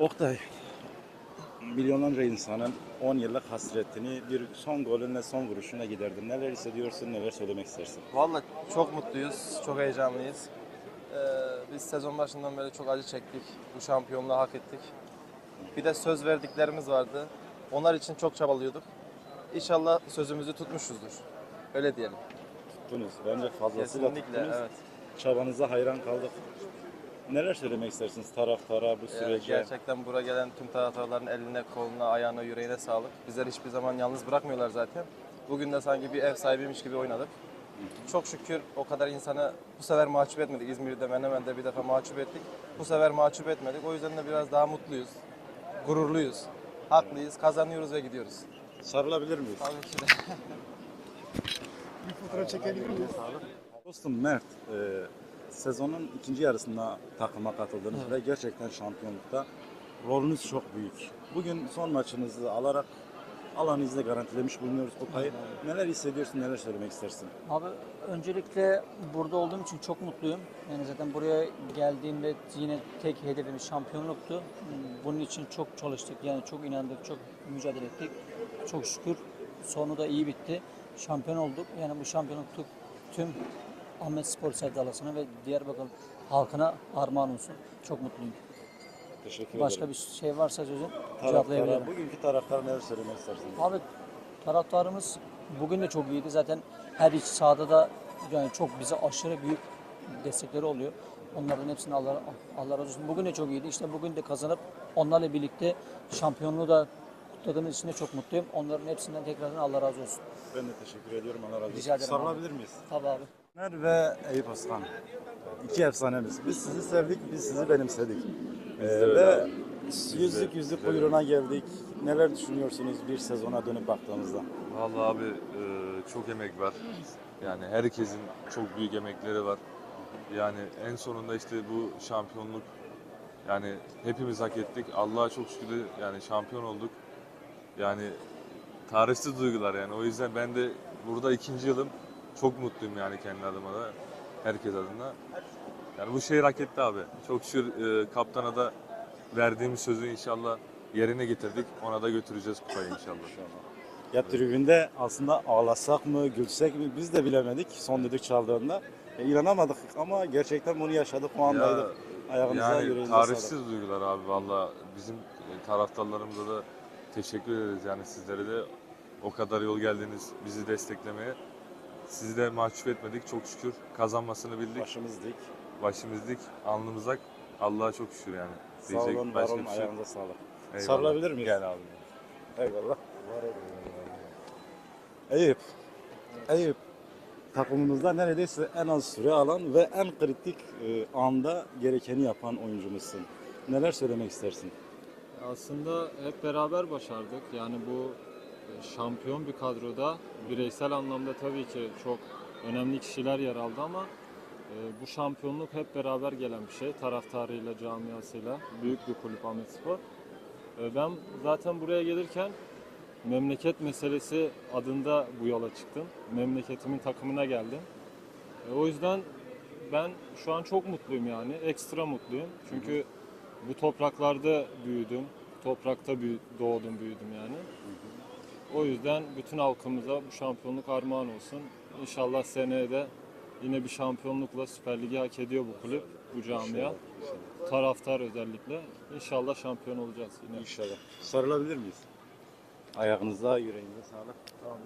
Oktay, milyonlarca insanın 10 yıllık hasretini bir son golünle son vuruşuna giderdin. Neler hissediyorsun, neler söylemek istersin? Vallahi çok mutluyuz, çok heyecanlıyız. Ee, biz sezon başından beri çok acı çektik. Bu şampiyonluğu hak ettik. Bir de söz verdiklerimiz vardı. Onlar için çok çabalıyorduk. İnşallah sözümüzü tutmuşuzdur. Öyle diyelim. Tuttunuz. Bence fazlasıyla Kesinlikle tuttunuz. evet. Çabanıza hayran kaldık. Neler söylemek istersiniz taraftara bu Ee, sürece? gerçekten buraya gelen tüm taraftarların eline, koluna, ayağına, yüreğine sağlık. Bizler hiçbir zaman yalnız bırakmıyorlar zaten. Bugün de sanki bir ev sahibiymiş gibi oynadık. Çok şükür o kadar insanı bu sefer mahcup etmedik. İzmir'de, Menemen'de bir defa mahcup ettik. Bu sefer mahcup etmedik. O yüzden de biraz daha mutluyuz. Gururluyuz. Haklıyız. Kazanıyoruz ve gidiyoruz. Sarılabilir miyiz? Tabii ki de. Dostum Mert, e, sezonun ikinci yarısında takıma katıldınız ve gerçekten şampiyonlukta rolünüz çok büyük. Bugün son maçınızı alarak alanınızda garantilemiş bulunuyoruz kupayı. Neler hissediyorsun, neler söylemek istersin? Abi öncelikle burada olduğum için çok mutluyum. Yani zaten buraya geldiğimde yine tek hedefimiz şampiyonluktu. Bunun için çok çalıştık. Yani çok inandık, çok mücadele ettik. Çok şükür sonu da iyi bitti. Şampiyon olduk. Yani bu şampiyonluk tüm Ahmet Spor sevdalasına ve Diyarbakır halkına armağan olsun. Çok mutluyum. Teşekkür Başka ederim. bir şey varsa sözün cevaplayabilirim. bugünkü taraftara neler söylemek istersin? Abi taraftarımız bugün de çok iyiydi. Zaten her iki sahada da yani çok bize aşırı büyük destekleri oluyor. Onların hepsine Allah, Allah razı olsun. Bugün de çok iyiydi. İşte bugün de kazanıp onlarla birlikte şampiyonluğu da kutladığımız için de çok mutluyum. Onların hepsinden tekrardan Allah razı olsun. Ben de teşekkür ediyorum. Allah razı olsun. Rica ederim Sarılabilir miyiz? Tabii abi. Mer ve Eyüp Aslan. İki efsanemiz. Biz sizi sevdik, biz sizi benimsedik. Ee, ve yüzlük yüzlük kuyruğuna geldik. Neler düşünüyorsunuz bir sezona dönüp baktığımızda? Vallahi abi e, çok emek var. Yani herkesin çok büyük emekleri var. Yani en sonunda işte bu şampiyonluk yani hepimiz hak ettik. Allah'a çok şükür yani şampiyon olduk. Yani tarihsiz duygular yani. O yüzden ben de burada ikinci yılım çok mutluyum yani kendi adıma da. Herkes adına. Yani bu şehir hak etti abi. Çok şükür e, kaptana da verdiğimiz sözü inşallah yerine getirdik. Ona da götüreceğiz kupayı inşallah. Ya tribünde aslında ağlasak mı, gülsek mi biz de bilemedik son düdük çaldığında. E, inanamadık ama gerçekten bunu yaşadık, o andaydık. Ayağınıza, Yani yüreğinize tarihsiz sağlık. duygular abi valla bizim e, taraftarlarımıza da teşekkür ederiz yani sizlere de o kadar yol geldiniz bizi desteklemeye. Sizi de mahcup etmedik çok şükür kazanmasını bildik. Başımız dik. Başımız dik, alnımız ak. Allah'a çok şükür yani. Sağ olun, var başka olun, bir şey yok. ayağınıza sağlık. Eyvallah. Sarılabilir miyiz? Gel abi. Eyvallah. Eyüp. Eyüp. Takımımızda neredeyse en az süre alan ve en kritik e, anda gerekeni yapan oyuncumuzsun. Neler söylemek istersin? Aslında hep beraber başardık. Yani bu e, şampiyon bir kadroda bireysel anlamda tabii ki çok önemli kişiler yer aldı ama e, bu şampiyonluk hep beraber gelen bir şey. Taraftarıyla, camiasıyla. Büyük bir kulüp Ahmetspor. E, Ben zaten buraya gelirken memleket meselesi adında bu yola çıktım. Memleketimin takımına geldim. O yüzden ben şu an çok mutluyum yani. Ekstra mutluyum. Çünkü bu topraklarda büyüdüm. Toprakta büyü- doğdum, büyüdüm yani. O yüzden bütün halkımıza bu şampiyonluk armağan olsun. İnşallah seneye de yine bir şampiyonlukla Süper Lig'i hak ediyor bu kulüp, bu camia. Taraftar özellikle. İnşallah şampiyon olacağız yine. İnşallah. Sarılabilir miyiz? Ayağınıza, yüreğinize sağlık.